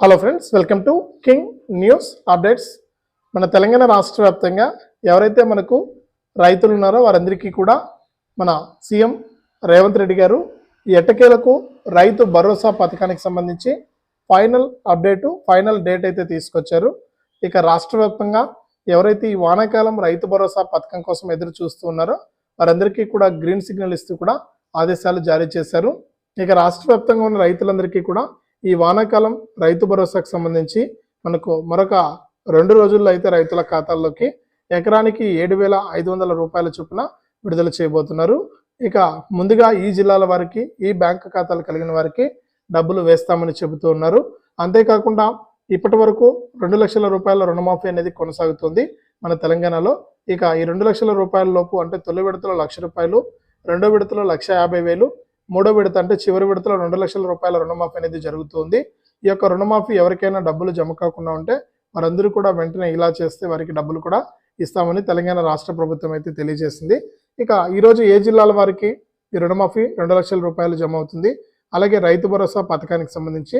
Hello friends welcome to king news updates మన తెలంగాణ రాష్ట్ర వ్యాప్తంగా ఎవరైతే మనకు రైతులు ఉన్నారో వారందరికీ కూడా మన సీఎం రేవంత్ రెడ్డి గారు ఎట్టకేలకు రైతు భరోసా పథకానికి సంబంధించి ఫైనల్ అప్డేటు ఫైనల్ డేట్ అయితే తీసుకొచ్చారు. ఇక రాష్ట్ర వ్యాప్తంగా ఎవరైతే ఈ వానాకాలం రైతు భరోసా పథకం కోసం ఎదురు చూస్తూ ఉన్నారో వారందరికీ కూడా గ్రీన్ సిగ్నల్ ఇస్తూ కూడా ఆదేశాలు జారీ చేశారు. ఇక రాష్ట్ర వ్యాప్తంగా ఉన్న రైతులందరికీ కూడా ఈ వానాకాలం రైతు భరోసాకు సంబంధించి మనకు మరొక రెండు రోజుల్లో అయితే రైతుల ఖాతాల్లోకి ఎకరానికి ఏడు వేల ఐదు వందల రూపాయల చొప్పున విడుదల చేయబోతున్నారు. ఇక ముందుగా ఈ జిల్లాల వారికి ఈ బ్యాంక్ ఖాతాలు కలిగిన వారికి డబ్బులు వేస్తామని చెబుతూ ఉన్నారు. అంతేకాకుండా ఇప్పటి వరకు రెండు లక్షల రూపాయల రుణమాఫీ అనేది కొనసాగుతుంది మన తెలంగాణలో. ఇక ఈ రెండు లక్షల రూపాయల లోపు అంటే తొలి విడతలో లక్ష రూపాయలు రెండో విడతలో లక్ష యాభై వేలు మూడో విడత అంటే చివరి విడతలో రెండు లక్షల రూపాయల రుణమాఫీ అనేది జరుగుతుంది. ఈ యొక్క రుణమాఫీ ఎవరికైనా డబ్బులు జమ కాకుండా ఉంటే వారందరూ కూడా వెంటనే ఇలా చేస్తే వారికి డబ్బులు కూడా ఇస్తామని తెలంగాణ రాష్ట్ర ప్రభుత్వం అయితే తెలియజేసింది. ఇక ఈరోజు ఏ జిల్లాల వారికి ఈ రుణమాఫీ రెండు లక్షల రూపాయలు జమ అవుతుంది? అలాగే రైతు భరోసా పథకానికి సంబంధించి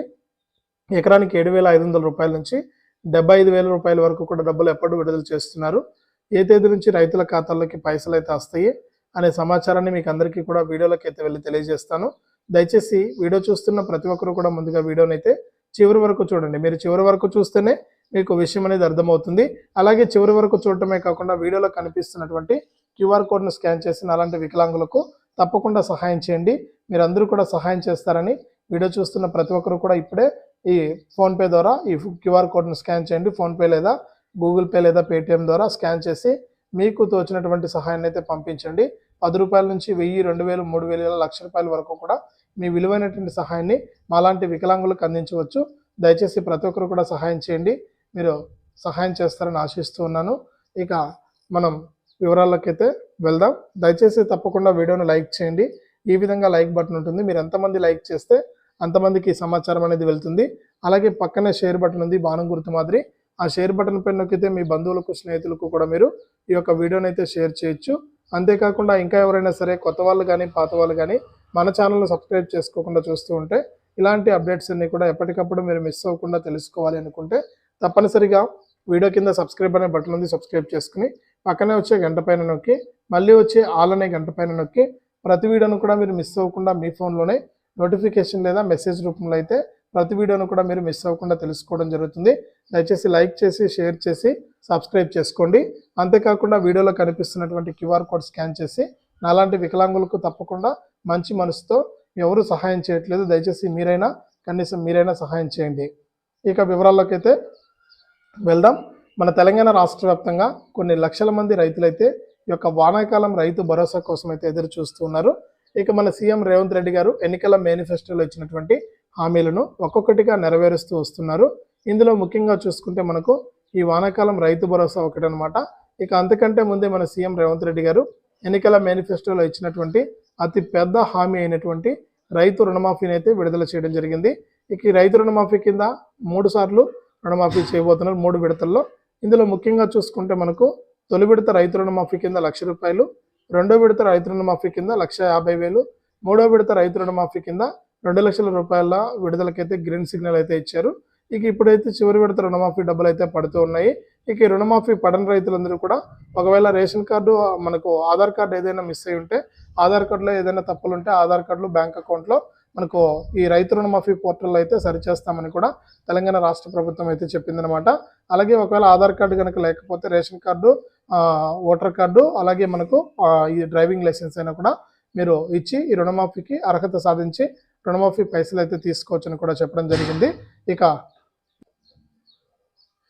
ఎకరానికి ఏడు వేల ఐదు వందల రూపాయల నుంచి డెబ్బై ఐదు వేల రూపాయల వరకు కూడా డబ్బులు ఎప్పుడు విడుదల చేస్తున్నారు? ఏ తేదీ నుంచి రైతుల ఖాతాల్లోకి పైసలు అయితే వస్తాయి? అనే సమాచారాన్ని మీకు అందరికీ కూడా వీడియోలోకి అయితే వెళ్ళి తెలియజేస్తాను. దయచేసి వీడియో చూస్తున్న ప్రతి ఒక్కరు కూడా ముందుగా వీడియోని అయితే చివరి వరకు చూడండి. మీరు చివరి వరకు చూస్తేనే మీకు విషయం అనేది అర్థమవుతుంది. అలాగే చివరి వరకు చూడటమే కాకుండా వీడియోలో కనిపిస్తున్నటువంటి క్యూఆర్ కోడ్ను స్కాన్ చేసిన అలాంటి వికలాంగులకు తప్పకుండా సహాయం చేయండి. మీరందరూ కూడా సహాయం చేస్తారని వీడియో చూస్తున్న ప్రతి ఒక్కరు కూడా ఇప్పుడే ఈ ఫోన్పే ద్వారా ఈ క్యూఆర్ కోడ్ను స్కాన్ చేయండి. ఫోన్పే లేదా గూగుల్ పే లేదా పేటిఎం ద్వారా స్కాన్ చేసి మీకు తోచినటువంటి సహాయాన్ని అయితే పంపించండి. పది రూపాయల నుంచి వెయ్యి రెండు వేలు మూడు వేలు ఇలా లక్ష రూపాయల వరకు కూడా మీ విలువైనటువంటి సహాయాన్ని మాలాంటి వికలాంగులకు అందించవచ్చు. దయచేసి ప్రతి ఒక్కరు కూడా సహాయం చేయండి. మీరు సహాయం చేస్తారని ఆశిస్తూ ఉన్నాను. ఇక మనం వివరాలకైతే వెళ్దాం. దయచేసి తప్పకుండా వీడియోను లైక్ చేయండి. ఈ విధంగా లైక్ బటన్ ఉంటుంది. మీరు ఎంతమంది లైక్ చేస్తే అంతమందికి సమాచారం అనేది వెళ్తుంది. అలాగే పక్కనే షేర్ బటన్ ఉంది. బాణం గుర్తు మాదిరి. ఆ షేర్ బటన్ పైన నొక్కితే మీ బంధువులకు స్నేహితులకు కూడా మీరు ఈ యొక్క వీడియోని అయితే షేర్ చేయొచ్చు. అంతేకాకుండా ఇంకా ఎవరైనా సరే కొత్త వాళ్ళు కానీ పాత వాళ్ళు కానీ మన ఛానల్ను సబ్స్క్రైబ్ చేసుకోకుండా చూస్తూ ఉంటే ఇలాంటి అప్డేట్స్ అన్నీ కూడా ఎప్పటికప్పుడు మీరు మిస్ అవ్వకుండా తెలుసుకోవాలి అనుకుంటే తప్పనిసరిగా వీడియో కింద సబ్స్క్రైబ్ అనే బటన్ ఉంది సబ్స్క్రైబ్ చేసుకుని పక్కనే వచ్చే గంట పైన నొక్కి మళ్ళీ వచ్చే ఆల్ అనే గంట పైన నొక్కి ప్రతి వీడియోను కూడా మీరు మిస్ అవ్వకుండా మీ ఫోన్లోనే నోటిఫికేషన్ లేదా మెసేజ్ రూపంలో అయితే ప్రతి వీడియోను కూడా మీరు మిస్ అవ్వకుండా తెలుసుకోవడం జరుగుతుంది. దయచేసి లైక్ చేసి షేర్ చేసి సబ్స్క్రైబ్ చేసుకోండి. అంతేకాకుండా వీడియోలో కనిపిస్తున్నటువంటి క్యూఆర్ కోడ్ స్కాన్ చేసి నాలాంటి వికలాంగులకు తప్పకుండా మంచి మనసుతో ఎవరు సహాయం చేయట్లేదు. దయచేసి మీరైనా కనీసం మీరైనా సహాయం చేయండి. ఇక వివరాల్లోకి అయితే వెళ్దాం. మన తెలంగాణ రాష్ట్ర వ్యాప్తంగా కొన్ని లక్షల మంది రైతులైతే ఈ యొక్క వానాకాలం రైతు భరోసా కోసం అయితే ఎదురు చూస్తూ ఉన్నారు. ఇక మన సీఎం రేవంత్ రెడ్డి గారు ఎన్నికల మేనిఫెస్టోలో ఇచ్చినటువంటి హామీలను ఒక్కొక్కటిగా నెరవేరుస్తూ వస్తున్నారు. ఇందులో ముఖ్యంగా చూసుకుంటే మనకు ఈ వానాకాలం రైతు భరోసా ఒకటి అనమాట ఇక అంతకంటే ముందే మన సీఎం రేవంత్ రెడ్డి గారు ఎన్నికల మేనిఫెస్టోలో ఇచ్చినటువంటి అతి పెద్ద హామీ అయినటువంటి రైతు రుణమాఫీని అయితే విడుదల చేయడం జరిగింది. ఇక ఈ రైతు రుణమాఫీ కింద మూడు సార్లు రుణమాఫీ చేయబోతున్నారు మూడు విడతల్లో. ఇందులో ముఖ్యంగా చూసుకుంటే మనకు తొలి విడత రైతు రుణమాఫీ కింద లక్ష రూపాయలు రెండో విడత రైతు రుణమాఫీ కింద లక్ష యాభై వేలు మూడో విడత రైతు రుణమాఫీ కింద రెండు లక్షల రూపాయల విడుదలకైతే గ్రీన్ సిగ్నల్ అయితే ఇచ్చారు. ఇక ఇప్పుడైతే చివరి విడత రుణమాఫీ డబ్బులు అయితే పడుతూ ఉన్నాయి. ఇక ఈ రుణమాఫీ పడని రైతులందరూ కూడా ఒకవేళ రేషన్ కార్డు మనకు ఆధార్ కార్డు ఏదైనా మిస్ అయి ఉంటే ఆధార్ కార్డులో ఏదైనా తప్పులు ఉంటే ఆధార్ కార్డులో బ్యాంక్ అకౌంట్లో మనకు ఈ రైతు రుణమాఫీ పోర్టల్లో అయితే సరిచేస్తామని కూడా తెలంగాణ రాష్ట్ర ప్రభుత్వం అయితే చెప్పిందనమాట అలాగే ఒకవేళ ఆధార్ కార్డు కనుక లేకపోతే రేషన్ కార్డు ఓటర్ కార్డు అలాగే మనకు ఈ డ్రైవింగ్ లైసెన్స్ అయినా కూడా మీరు ఇచ్చి ఈ రుణమాఫీకి అర్హత సాధించి రుణమాఫీ పైసలు అయితే తీసుకోవచ్చని కూడా చెప్పడం జరిగింది. ఇక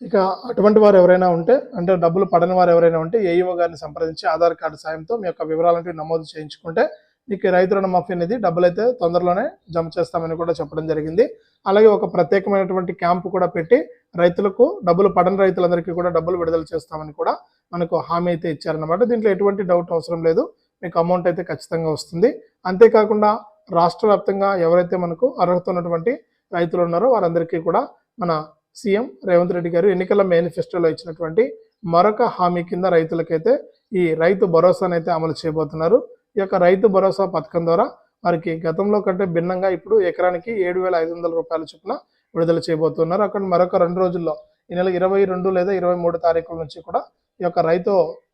ఇక అటువంటి వారు ఎవరైనా ఉంటే అంటే డబ్బులు పడని వారు ఎవరైనా ఉంటే ఏఈఓ గారిని సంప్రదించి ఆధార్ కార్డు సాయంతో మీ యొక్క వివరాలంటే నమోదు చేయించుకుంటే మీకు రైతు రుణమాఫీ అనేది డబ్బులు అయితే తొందరలోనే జమ చేస్తామని కూడా చెప్పడం జరిగింది. అలాగే ఒక ప్రత్యేకమైనటువంటి క్యాంపు కూడా పెట్టి రైతులకు డబ్బులు పడని రైతులందరికీ కూడా డబ్బులు విడుదల చేస్తామని కూడా మనకు హామీ అయితే ఇచ్చారన్నమాట. దీంట్లో ఎటువంటి డౌట్ అవసరం లేదు. మీకు అమౌంట్ అయితే ఖచ్చితంగా వస్తుంది. అంతేకాకుండా రాష్ట్ర వ్యాప్తంగా ఎవరైతే మనకు అర్హత ఉన్నటువంటి రైతులు ఉన్నారో వారందరికీ కూడా మన సీఎం రేవంత్ రెడ్డి గారు ఎన్నికల మేనిఫెస్టోలో ఇచ్చినటువంటి మరొక హామీ కింద రైతులకైతే ఈ రైతు భరోసానైతే అమలు చేయబోతున్నారు. ఈ యొక్క రైతు భరోసా పథకం ద్వారా వారికి గతంలో కంటే భిన్నంగా ఇప్పుడు ఎకరానికి ఏడు వేల ఐదు వందల రూపాయల చొప్పున విడుదల చేయబోతున్నారు. అక్కడ మరొక రెండు రోజుల్లో ఈ నెల ఇరవై రెండు లేదా ఇరవై మూడు తారీఖుల నుంచి కూడా ఈ యొక్క రైతు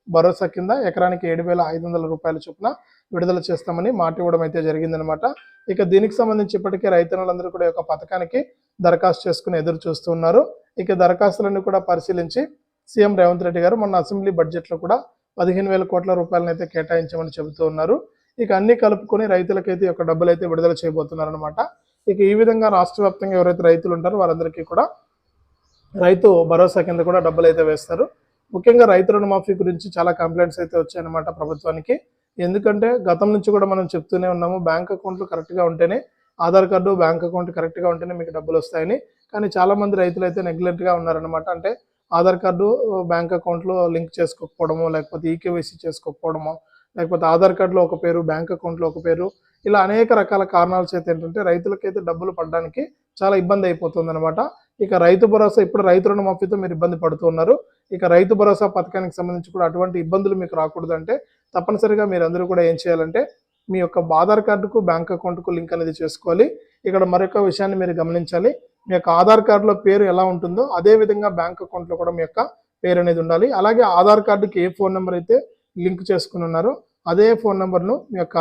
భరోసా కింద ఎకరానికి ఏడు వేల ఐదు వందల రూపాయల చొప్పున విడుదల చేస్తామని మాట ఇవ్వడం అయితే జరిగిందనమాట ఇక దీనికి సంబంధించి ఇప్పటికే రైతన్నులందరూ కూడా ఈ యొక్క పథకానికి దరఖాస్తు చేసుకుని ఎదురు చూస్తున్నారు ఇక దరఖాస్తులన్నీ కూడా పరిశీలించి సీఎం రేవంత్ రెడ్డి గారు మొన్న అసెంబ్లీ బడ్జెట్లో కూడా పదిహేను వేల కోట్ల రూపాయలను అయితే కేటాయించమని చెబుతూ ఉన్నారు. ఇక అన్ని కలుపుకొని రైతులకైతే ఈ యొక్క డబ్బులు అయితే విడుదల చేయబోతున్నారు అనమాట ఇక ఈ విధంగా రాష్ట్ర వ్యాప్తంగా ఎవరైతే రైతులు ఉంటారో వారందరికీ కూడా రైతు భరోసా కింద కూడా డబ్బులు అయితే వేస్తారు. ముఖ్యంగా రైతు రుణమాఫీ గురించి చాలా కంప్లైంట్స్ అయితే వచ్చాయన్నమాట ప్రభుత్వానికి. ఎందుకంటే గతం నుంచి కూడా మనం చెప్తూనే ఉన్నాము బ్యాంక్ అకౌంట్లు కరెక్ట్గా ఉంటేనే ఆధార్ కార్డు బ్యాంక్ అకౌంట్ కరెక్ట్గా ఉంటేనే మీకు డబ్బులు వస్తాయని. కానీ చాలా మంది రైతులు అయితే నెగ్లెక్ట్గా ఉన్నారనమాట అంటే ఆధార్ కార్డు బ్యాంక్ అకౌంట్లో లింక్ చేసుకోకపోవడము లేకపోతే ఈకేవైసీ చేసుకోకపోవడము లేకపోతే ఆధార్ కార్డులో ఒక పేరు బ్యాంక్ అకౌంట్లో ఒక పేరు ఇలా అనేక రకాల కారణాలు చేత ఏంటంటే రైతులకైతే డబ్బులు పడడానికి చాలా ఇబ్బంది అయిపోతుంది అనమాట ఇక రైతు భరోసా ఇప్పుడు రైతు రుణమాఫీతో మీరు ఇబ్బంది పడుతున్నారు ఇక రైతు భరోసా పథకానికి సంబంధించి కూడా అటువంటి ఇబ్బందులు మీకు రాకూడదు అంటే తప్పనిసరిగా మీరు అందరూ కూడా ఏం చేయాలంటే మీ యొక్క ఆధార్ కార్డుకు బ్యాంక్ అకౌంట్కు లింక్ అనేది చేసుకోవాలి. ఇక్కడ మరొక విషయాన్ని మీరు గమనించాలి. మీ యొక్క ఆధార్ కార్డులో పేరు ఎలా ఉంటుందో అదే విధంగా బ్యాంక్ అకౌంట్లో కూడా మీ యొక్క పేరు అనేది ఉండాలి. అలాగే ఆధార్ కార్డుకి ఏ ఫోన్ నెంబర్ అయితే లింక్ చేసుకుని ఉన్నారో అదే ఫోన్ నెంబర్ను మీ యొక్క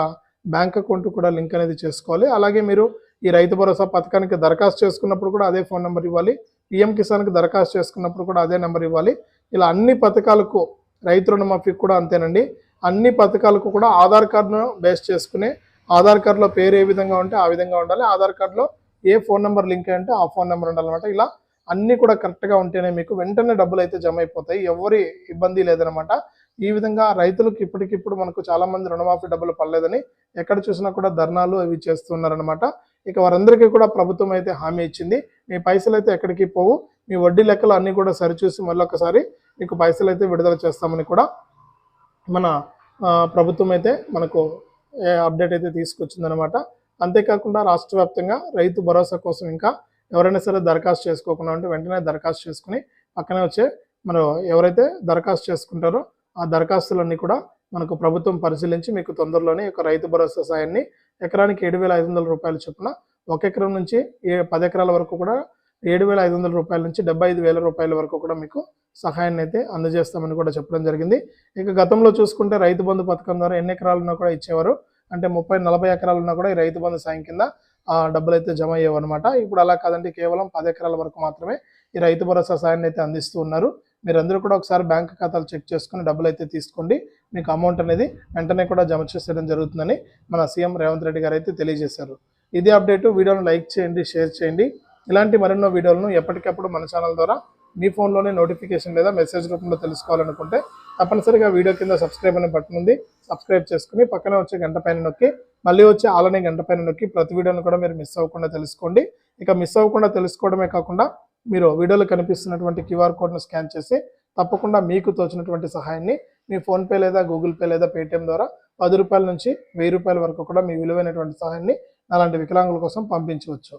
బ్యాంక్ అకౌంట్ కూడా లింక్ అనేది చేసుకోవాలి. అలాగే మీరు ఈ రైతు భరోసా పథకానికి దరఖాస్తు చేసుకున్నప్పుడు కూడా అదే ఫోన్ నెంబర్ ఇవ్వాలి. పిఎం కిసాన్కి దరఖాస్తు చేసుకున్నప్పుడు కూడా అదే నెంబర్ ఇవ్వాలి. ఇలా అన్ని పథకాలకు రైతు రుణమాఫీకి కూడా అంతేనండి. అన్ని పథకాలకు కూడా ఆధార్ కార్డును బేస్ చేసుకునే ఆధార్ కార్డులో పేరు ఏ విధంగా ఉంటే ఆ విధంగా ఉండాలి. ఆధార్ కార్డులో ఏ ఫోన్ నెంబర్ లింక్ అంటే ఆ ఫోన్ నెంబర్ ఉండాలన్నమాట. ఇలా అన్ని కూడా కరెక్ట్గా ఉంటేనే మీకు వెంటనే డబ్బులు అయితే జమ అయిపోతాయి. ఎవరి ఇబ్బంది లేదనమాట ఈ విధంగా రైతులకు ఇప్పటికిప్పుడు మనకు చాలామంది రుణమాఫీ డబ్బులు పడలేదని ఎక్కడ చూసినా కూడా ధర్నాలు అవి చేస్తున్నారనమాట ఇక వారందరికీ కూడా ప్రభుత్వం అయితే హామీ ఇచ్చింది. మీ పైసలు అయితే ఎక్కడికి పోవు. మీ వడ్డీ లెక్కలు అన్ని కూడా సరిచూసి మళ్ళొకసారి మీకు పైసలు అయితే విడుదల చేస్తామని కూడా మన ప్రభుత్వం అయితే మనకు అప్డేట్ అయితే తీసుకొచ్చిందనమాట అంతేకాకుండా రాష్ట్ర వ్యాప్తంగా రైతు భరోసా కోసం ఇంకా ఎవరైనా సరే దరఖాస్తు చేసుకోకుండా ఉంటే వెంటనే దరఖాస్తు చేసుకుని పక్కనే వచ్చే మనం ఎవరైతే దరఖాస్తు చేసుకుంటారో ఆ దరఖాస్తులన్నీ కూడా మనకు ప్రభుత్వం పరిశీలించి మీకు తొందరలోనే ఒక యొక్క రైతు భరోసా సాయాన్ని ఎకరానికి ఏడు వేల ఐదు వందల రూపాయల చొప్పున ఒక ఎకరం నుంచి ఏ పది ఎకరాల వరకు కూడా ఏడు వేల ఐదు వందల రూపాయల నుంచి డెబ్బై ఐదు వేల రూపాయల వరకు కూడా మీకు సహాయాన్ని అయితే అందజేస్తామని కూడా చెప్పడం జరిగింది. ఇక గతంలో చూసుకుంటే రైతు బంధు పథకం ద్వారా ఎన్ని ఎకరాలున్నా కూడా ఇచ్చేవారు. అంటే ముప్పై నలభై ఎకరాలున్నా కూడా ఈ రైతు బంధు సాయం కింద ఆ డబ్బులు అయితే జమ అయ్యేవన్నమాట. ఇప్పుడు అలా కాదంటే కేవలం పది ఎకరాల వరకు మాత్రమే ఈ రైతు భరోసా సాయాన్ని అయితే అందిస్తూ ఉన్నారు. మీరందరూ కూడా ఒకసారి బ్యాంక్ ఖాతాలు చెక్ చేసుకుని డబ్బులు అయితే తీసుకోండి. మీకు అమౌంట్ అనేది వెంటనే కూడా జమ చేసేయడం జరుగుతుందని మన సీఎం రేవంత్ రెడ్డి గారు అయితే తెలియజేశారు. ఇదే అప్డేట్. వీడియోను లైక్ చేయండి షేర్ చేయండి. ఇలాంటి మరెన్నో వీడియోలను ఎప్పటికప్పుడు మన ఛానల్ ద్వారా మీ ఫోన్లోనే నోటిఫికేషన్ లేదా మెసేజ్ రూపంలో తెలుసుకోవాలనుకుంటే తప్పనిసరిగా వీడియో కింద సబ్స్క్రైబ్ అనే బటన్ ఉంది. సబ్స్క్రైబ్ చేసుకుని పక్కనే వచ్చే గంట పైన నొక్కి మళ్ళీ వచ్చే ఆలనే గంట పైన నొక్కి ప్రతి వీడియోను కూడా మీరు మిస్ అవ్వకుండా తెలుసుకోండి. ఇక మిస్ అవ్వకుండా తెలుసుకోవడమే కాకుండా మీరు వీడియోలో కనిపిస్తున్నటువంటి క్యూఆర్ కోడ్ను స్కాన్ చేసి తప్పకుండా మీకు తోచినటువంటి సహాయాన్ని మీ ఫోన్పే లేదా గూగుల్ పే లేదా పేటిఎం ద్వారా పది రూపాయల నుంచి వెయ్యి రూపాయల వరకు కూడా మీ విలువైనటువంటి సహాయాన్ని అలాంటి వికలాంగుల కోసం పంపించవచ్చు.